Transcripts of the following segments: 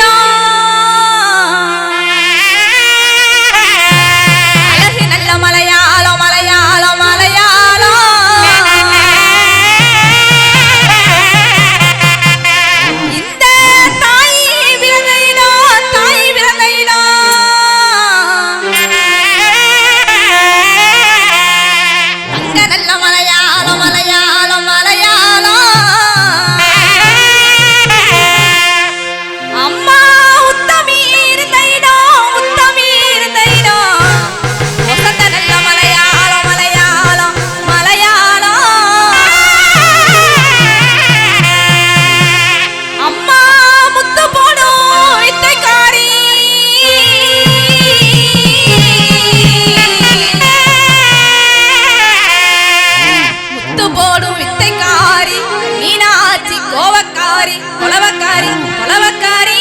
না கொலவக்காரி கொலவக்காரி.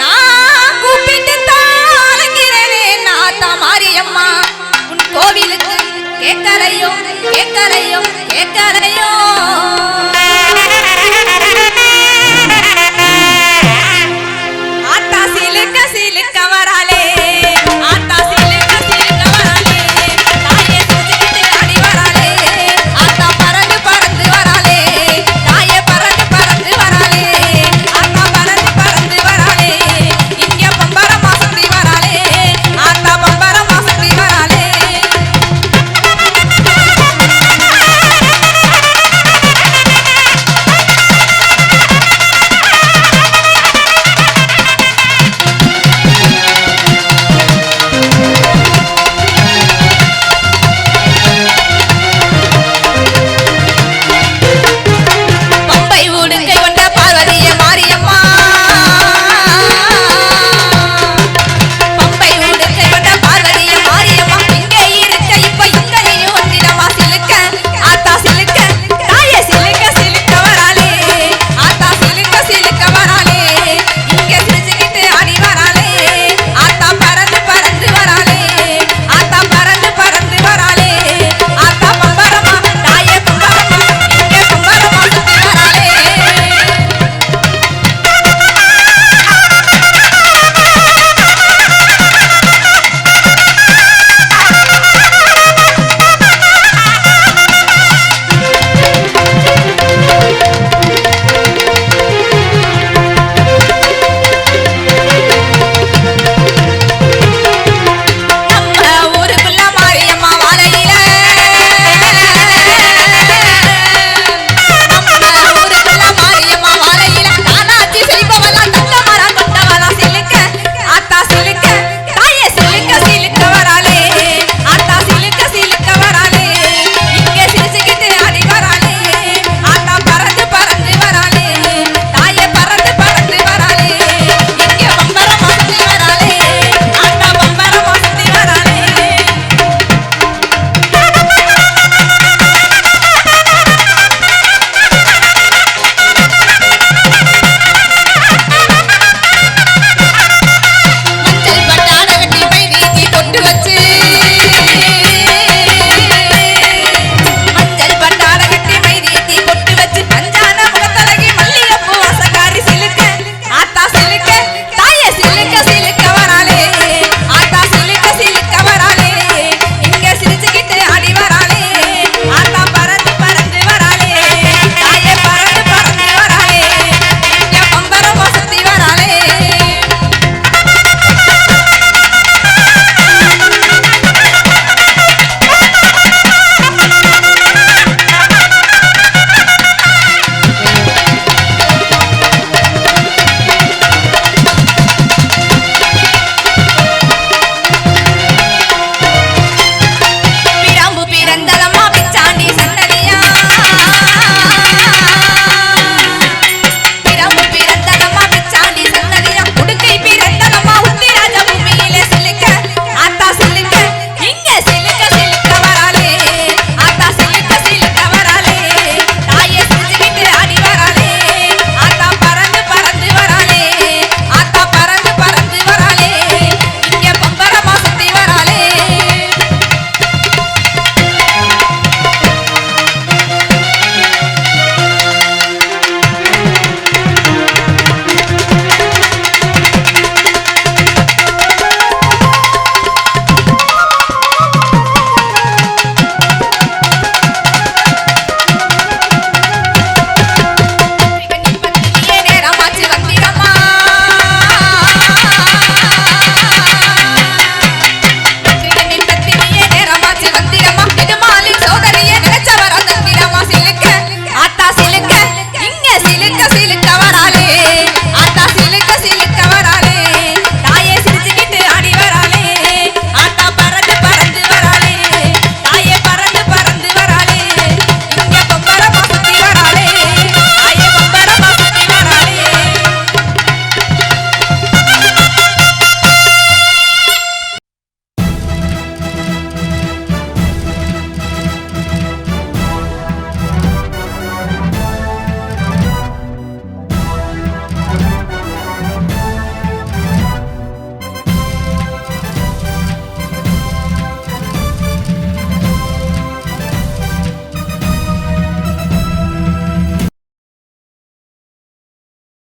நான் கூப்பிட்டு தாளங்கிறனே நாத்தா மாரியம்மா. கோவிலுக்கு கேட்கலையோ கேட்கலையோ கேட்கலையோ ஆட்டா சிலுக்க சிலுக்க.